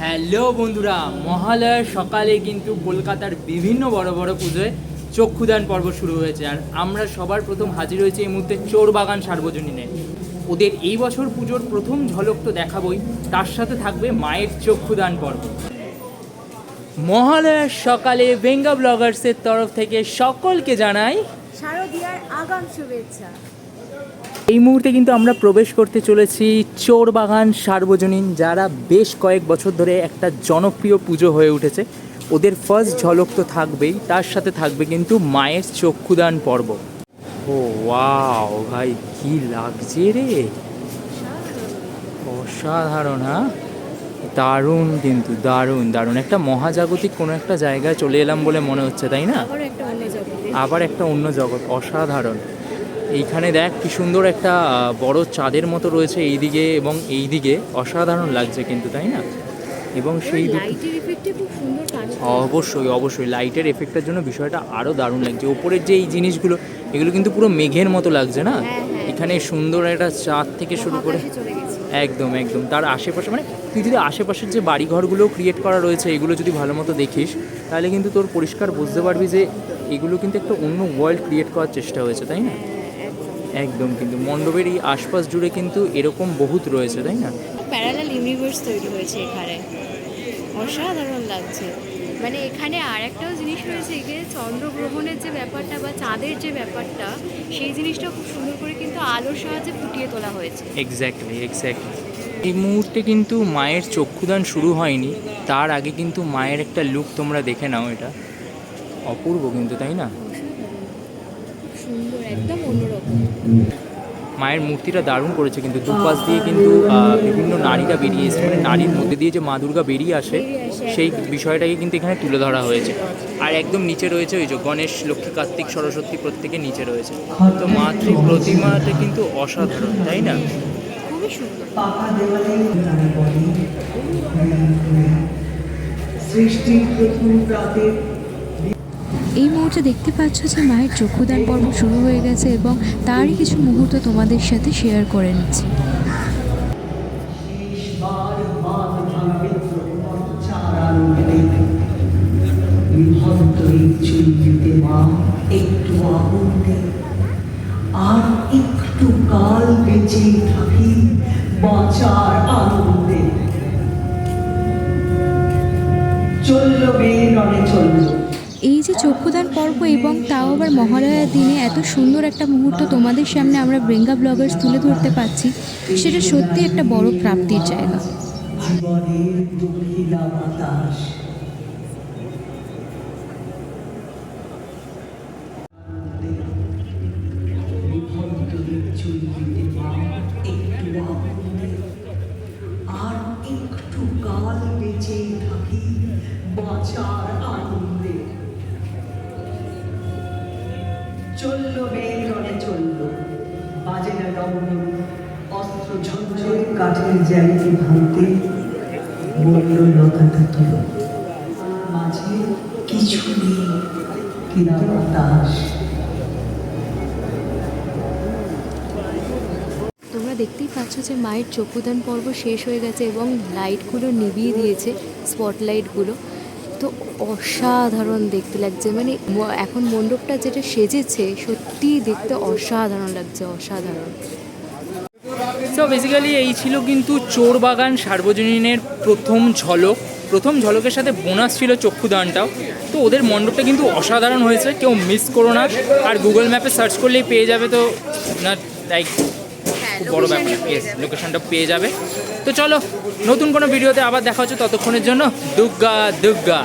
Hello বন্ধুরা মহালয়ার সকালে কিন্তু কলকাতার বিভিন্ন বড় বড় পুজোয় চক্ষুদান পর্ব শুরু হয়েছে আর আমরা সবার প্রথম হাজির হয়েছে এই মুহূর্তে চোর বাগান সার্বজনীনে। ওদের এই বছর পুজোর প্রথম ঝলক তো দেখাবই, তার সাথে থাকবে মায়ের চক্ষুদান পর্ব। মহালয়ার সকালে বেঙ্গা ব্লগার্সের তরফ থেকে সকলকে জানাই শারদীয়ার আগাম শুভেচ্ছা। এই মুহূর্তে কিন্তু আমরা প্রবেশ করতে চলেছি চোরবাগান সার্বজনীন যারা বেশ কয়েক বছর ধরে একটা জনপ্রিয় পুজো হয়ে উঠেছে। ওদের ফার্স্ট ঝলক তো থাকবেই তার সাথে থাকবে কিন্তু মায়ের চক্ষুদান পর্ব। ও ওয়াও ভাই কি লাগছে রে? অসাধারণ হ্যাঁ? দারুণ কিন্তু দারুণ দারুণ। একটা মহাজাগতিক কোনো একটা জায়গায় চলে এলাম বলে মনে হচ্ছে তাই না? আবার একটা অন্য আবার একটা অন্য জগৎ অসাধারণ। এইখানে দেখ কি সুন্দর একটা বড় চাঁদের মতো রয়েছে এই দিকে এবং এই দিকে অসাধারণ লাগছে কিন্তু তাই না? এবং সেই অবশ্যই অবশ্যই। লাইটের এফেক্টের জন্য বিষয়টা আরও দারুণ লাগছে। ওপরের যে এই জিনিসগুলো এগুলো কিন্তু পুরো মেঘের মতো লাগছে না? হ্যাঁ, হ্যাঁ। এখানে সুন্দর একটা চাঁদ থেকে শুরু করে একদম একদম। তার আশেপাশে মানে তুই যদি আশেপাশের যে বাড়িঘরগুলো ক্রিয়েট করা রয়েছে এগুলো যদি ভালো মতো দেখিস তাহলে কিন্তু তোর পরিষ্কার বুঝতে পারবি যে এগুলো কিন্তু একটা অন্য ওয়ার্ল্ড ক্রিয়েট করার চেষ্টা হয়েছে তাই না? একদম কিন্তু মণ্ডপের এই আশপাশ জুড়ে কিন্তু এরকম বহুত রয়েছে তাই না? প্যারালাল ইউনিভার্স তৈরি হয়েছে এখানে। অসাধারণ লাগছে। মানে এখানে আর একটাও জিনিস রয়েছে এখানে চন্দ্রগ্রহণের যে ব্যাপারটা বা চাঁদের যে ব্যাপারটা সেই জিনিসটা খুব সুন্দর করে কিন্তু আলোর সাহায্যে ফুটিয়ে তোলা হয়েছে। এক্স্যাক্টলি এক্স্যাক্টলি এই মুহূর্তে কিন্তু মায়ের চক্ষুদান শুরু হয়নি। তার আগে কিন্তু মায়ের একটা লুক তোমরা দেখে নাও এটা। অপূর্ব কিন্তু তাই না? সুন্দর একদম অন্যরকম। মায়ের মূর্তিটা দারুণ করেছে কিন্তু দুপাশ দিয়ে কিন্তু বিভিন্ন নারীরা বেরিয়ে এসেছে। মানে নারীর মধ্যে দিয়ে যে মা দুর্গা বেরিয়ে আসে সেই বিষয়টাকে কিন্তু এখানে তুলে ধরা হয়েছে। আর একদম নিচে রয়েছে ওই যে গণেশ লক্ষ্মী কার্তিক সরস্বতী প্রত্যেকে নিচে রয়েছে। তো মাতৃ প্রতিমাটা কিন্তু অসাধারণ তাই না? খুবই সুন্দর। সৃষ্টির প্রথম প্রাতে এই মুহূর্তে দেখতে পাচ্ছ যে মায়ের চক্ষুদান পর্ব শুরু হয়ে গেছে এবং তারই কিছু মুহূর্ত তোমাদের সাথে শেয়ার করে নিচ্ছি। একটু আর একটু কাল বেঁচে থাকি বাঁচার এই যে চক্ষুদান পর্ব এবং তাও আবার মহালয়ার দিনে এত সুন্দর একটা মুহূর্ত তোমাদের সামনে আমরা ব্রেঙ্গা ব্লগার্স তুলে ধরতে পারছি, সেটা সত্যি একটা বড় প্রাপ্তির জায়গা। আর একটু কাল বেঁচে থাকি, বাঁচার আনন্দে বাজে না অস্ত্র ঝঞ্ঝর কাঠের জ্যামিতি ভাঙতে বলল মাঝে কিছু নেই তোমরা দেখতেই পাচ্ছ যে মায়ের চক্ষুদান পর্ব শেষ হয়ে গেছে এবং লাইটগুলো নিভিয়ে দিয়েছে স্পটলাইটগুলো তো অসাধারণ দেখতে লাগছে। মানে এখন মণ্ডপটা যেটা সেজেছে, সত্যিই দেখতে অসাধারণ লাগছে, অসাধারণ। তো বেসিক্যালি এই ছিল কিন্তু চোর বাগান সার্বজনীনের প্রথম ঝলক। প্রথম ঝলকের সাথে বোনাস ছিল চক্ষুদানটাও। তো ওদের মণ্ডপটা কিন্তু অসাধারণ হয়েছে, কেউ মিস করো না। আর গুগল ম্যাপে সার্চ করলেই পেয়ে যাবে তো না লাইক খুব বড় ব্যাপার। ইয়েস লোকেশনটা পেয়ে যাবে। তো চলো নতুন কোনো ভিডিওতে আবার দেখা হচ্ছে ততক্ষণের জন্য। দুগ্গা দুগ্গা।